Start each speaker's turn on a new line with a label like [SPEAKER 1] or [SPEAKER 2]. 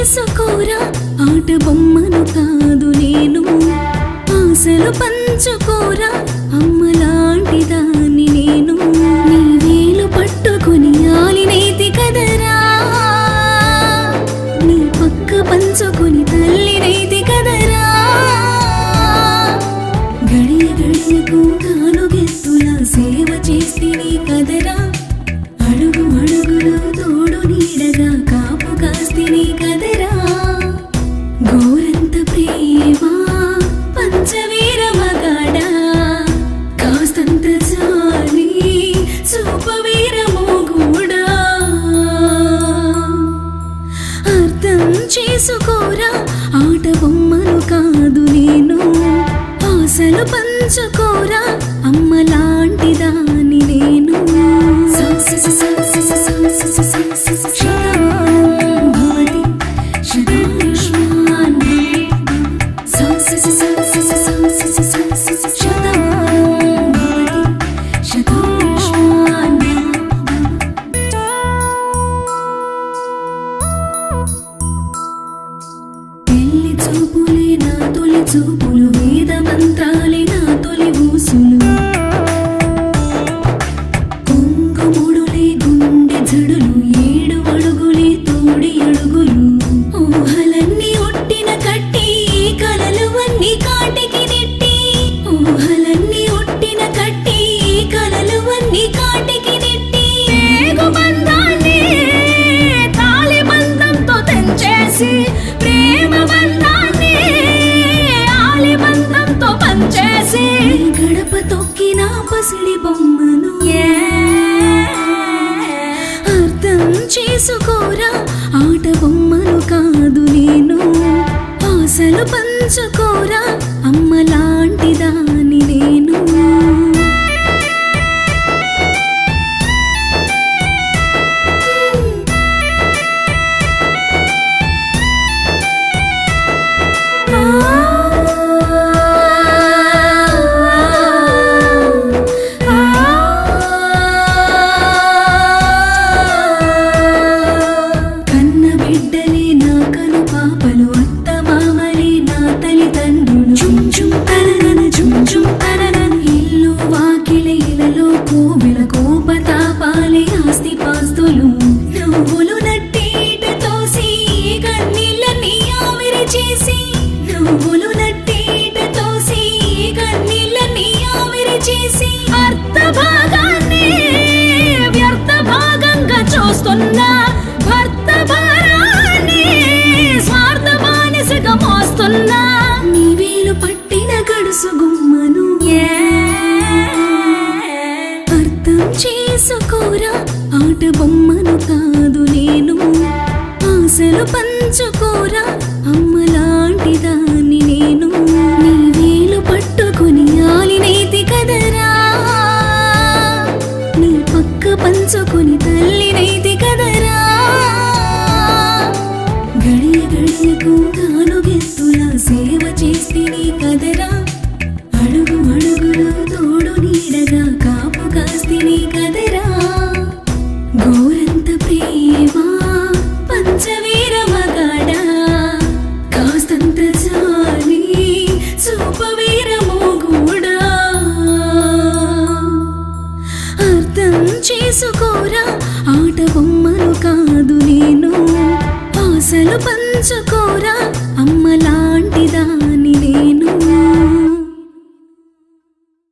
[SPEAKER 1] ఆట బొమ్మను కాదు నేను. ఆశలు పంచుకోరా అమ్మలాంటి దాన్ని నేను. నీ వేలు పట్టుకొని ఆలినేతి కదరా. నీ పక్క పంచుకొని తల్లినైతి కదరా. గడియ గడియకు తాను సేవ చేస్తిని కదరా. అడుగు అడుగులో తోడు నీడగా కాపు కాస్తిని కదరా. చూపులే నా తొలి చూపులు వేద మంత్రాలే నా తొలి గడప తొక్కిన పసిడి బొమ్మను ఏ తల్లిదండ్రులు చుమ్ చుమ్ తననన చుమ్ చుమ్ తననన ఇల్లు వాకిలి ఇలలో కోవిల కోపతాపాలే ఆస్తి పాస్తులు. నవ్వులు నట్టేట తోసి కన్నీళ్ళని ఆవిరి చేసి నవ్వులు నట్టేట తోసి కన్నీళ్ళని ఆవిరి చేసి అర్థ భాగాన్ని వ్యర్థ భాగంగా చూస్తున్నా భర్త భారాన్ని స్వార్థ బానిసగా మోస్తున్నా ఆశలు పంచుకోరా. అమ్మలాంటి దాన్ని నేను నీ వేలు పట్టుకొని ఆలినైతి కదరా. నీ పక్క పంచుకొని తల్లినైతి కదరా. గడియ గడియకు తాను సేవ పంచుకోరా అమ్మ లాంటిదా?